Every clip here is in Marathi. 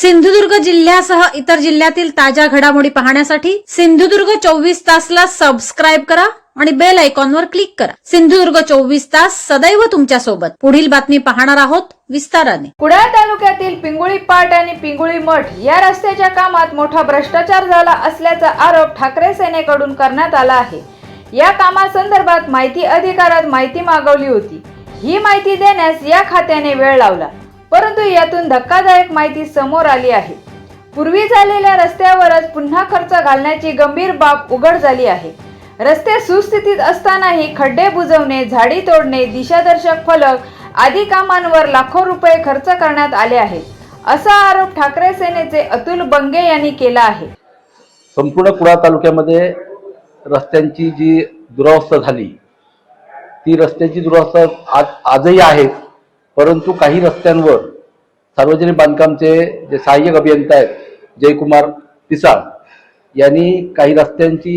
सिंधुदुर्ग जिल्ह्यासह इतर जिल्ह्यातील ताज्या घडामोडी पाहण्यासाठी सिंधुदुर्ग चोवीस तासला सबस्क्राईब करा आणि बेल आयकॉनवर क्लिक करा. सिंधुदुर्ग चोवीस तास सदैव तुमच्यासोबत. पुढील बातमी पाहणार आहोत विस्ताराने. कुडाळ तालुक्यातील पिंगुळी पाट आणि पिंगुळी मठ या रस्त्याच्या कामात मोठा भ्रष्टाचार झाला असल्याचा आरोप ठाकरे सेनेकडून करण्यात आला आहे. या कामासंदर्भात माहिती अधिकारात माहिती मागवली होती. ही माहिती देण्यास या खात्याने वेळ लावला. परंतु यातून धक्कादायक माहिती समोर आली आहे. पूर्वी झालेल्या रस्त्यावरच पुन्हा खर्च घालण्याची गंभीर बाब उघड झाली आहे. रस्ते सुस्थितीत असतानाही खड्डे बुजवणे झाडी तोडणे दिशादर्शक फलक आदी कामांवर लाखो रुपये खर्च करण्यात आले आहेत. असा आरोप ठाकरे सेनेचे अतुल बंगे यांनी केला आहे. संपूर्ण कुडाळ तालुक्यामध्ये रस्त्यांची जी दुरावस्था झाली ती रस्त्याची दुरावस्था आज आजही आहे. परंतु काही रस्त्यांवर सार्वजनिक बांधकामचे जे सहाय्यक अभियंता आहेत जयकुमार पिसाळ यांनी काही रस्त्यांची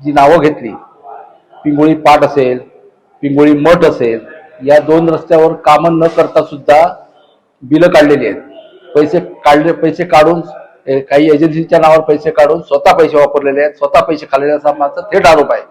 जी नावं घेतली पिंगोळी पाट असेल पिंगोळी मठ असेल या दोन रस्त्यावर कामं न करता सुद्धा बिलं काढलेली आहेत. पैसे काढले पैसे काढून काही एजन्सीच्या नावावर पैसे काढून स्वतः पैसे वापरलेले आहेत स्वतः पैसे खाल्लेले असा माझा थेट आरोप आहे.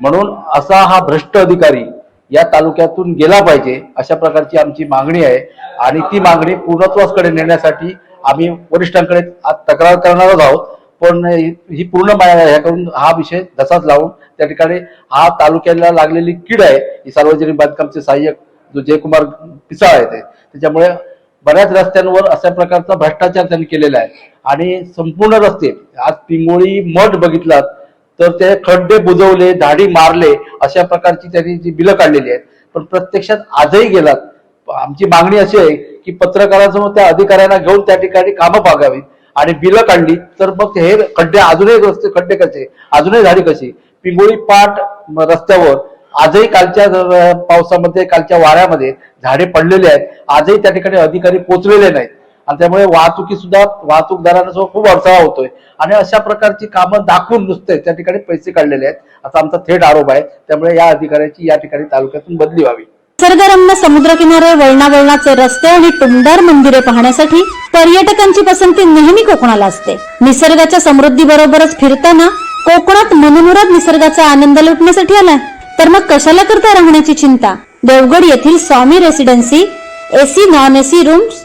म्हणून असा हा भ्रष्ट अधिकारी या तालुक्यातून गेला पाहिजे अशा प्रकारची आमची मागणी आहे. आणि ती मागणी पूर्णत्वासकडे नेण्यासाठी आम्ही वरिष्ठांकडे आज तक्रार करणारच आहोत. पण ही ही पूर्ण ह्याकडून हा विषय जसाच लावून त्या ठिकाणी हा तालुक्याला लागलेली कीड आहे ही सार्वजनिक बांधकामचे सहाय्यक जो जयकुमार पिसाळ आहे ते त्याच्यामुळे बऱ्याच रस्त्यांवर अशा प्रकारचा भ्रष्टाचार त्यांनी केलेला आहे. आणि संपूर्ण रस्ते आज पिंगोळी मठ बघितलात तर ते खड्डे बुजवले झाडी मारले अशा प्रकारची त्यांनी जी बिलं काढलेली आहेत. पण प्रत्यक्षात आजही गेलात. आमची मागणी अशी आहे की पत्रकारांसमोर त्या अधिकाऱ्यांना घेऊन त्या ठिकाणी कामं पागावी आणि बिलं काढली तर मग हे खड्डे अजूनही रस्ते खड्डे कसे? अजूनही झाडी कशी? पिंगोळी पाट रस्त्यावर आजही कालच्या पावसामध्ये कालच्या वाऱ्यामध्ये झाडे पडलेले आहेत. आजही त्या ठिकाणी अधिकारी पोचलेले नाहीत. आणि त्यामुळे वाहतुकी सुद्धा वाहतूकदारांना सुद्धा खूप अडथळा होतोय. आणि अशा प्रकारची कामं दाखवून नुसते त्या ठिकाणी पैसे काढलेले आहेत. असा आमचा थेट आरोप आहे. त्यामुळे या अधिकाऱ्याची या ठिकाणी तालुक्यातून बदली व्हावी. निसर्गरम्य समुद्रकिनारे वळणावळणाचे रस्ते आणि टुमदार मंदिरे पाहण्यासाठी पर्यटकांची पसंती नेहमी कोकणाला असते. निसर्गाच्या समृद्धी बरोबरच फिरताना कोकणात मनमुराद निसर्गाचा आनंद लुटण्यासाठी आलाय. तर मग कशाला करता राहण्याची चिंता? देवगड येथील Swami residency AC non AC rooms